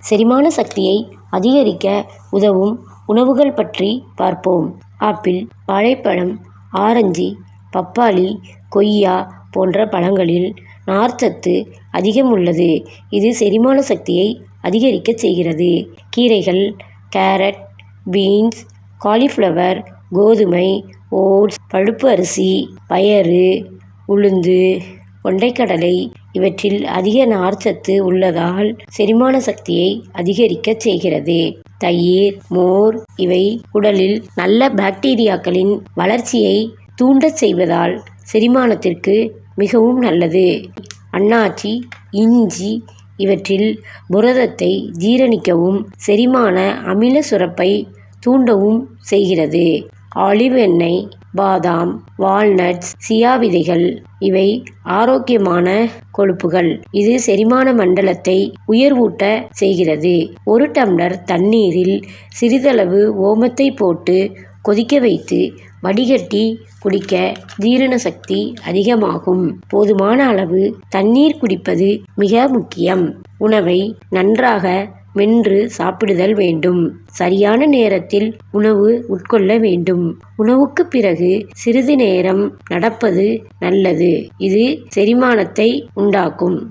செரிமான சக்தியை அதிகரிக்க உதவும் உணவுகள் பற்றி பார்ப்போம். ஆப்பிள் வாழைப்பழம் ஆரஞ்சு பப்பாளி கொய்யா போன்ற பழங்களில் நார்ச்சத்து அதிகம் உள்ளது இது செரிமான சக்தியை அதிகரிக்கச் செய்கிறது. கீரைகள் கேரட் பீன்ஸ் காலிஃப்ளவர் கோதுமை ஓட்ஸ் பழுப்பு அரிசி பயறு உளுந்து கொண்டைக்கடலை. இவற்றில் அதிக நார்ச்சத்து உள்ளதால் செரிமான சக்தியை அதிகரிக்கச் செய்கிறது. தயிர் மோர் இவை உடலில் நல்ல பாக்டீரியாக்களின் வளர்ச்சியை தூண்டச் செய்வதால் செரிமானத்திற்கு மிகவும் நல்லது. அன்னாச்சி இஞ்சி இவற்றில் புரதத்தை ஜீரணிக்கவும் செரிமான அமில சுரப்பை தூண்டவும் செய்கிறது. ஆலிவ் எண்ணெய் பாதாம் வால்நட்ஸ் சியா விதைகள் இவை ஆரோக்கியமான கொழுப்புகள். இது செரிமான மண்டலத்தை உயர்வூட்ட செய்கிறது. ஒரு டம்ளர் தண்ணீரில் சிறிதளவு ஓமத்தை போட்டு கொதிக்க வைத்து வடிகட்டி குடிக்க ஜீரண சக்தி அதிகமாகும். போதுமான அளவு தண்ணீர் குடிப்பது மிக முக்கியம். உணவை நன்றாக மென்று சாப்பிடுதல் வேண்டும். சரியான நேரத்தில் உணவு உட்கொள்ள வேண்டும். உணவுக்கு பிறகு சிறிது நேரம் நடப்பது நல்லது. இது செரிமானத்தை உண்டாக்கும்.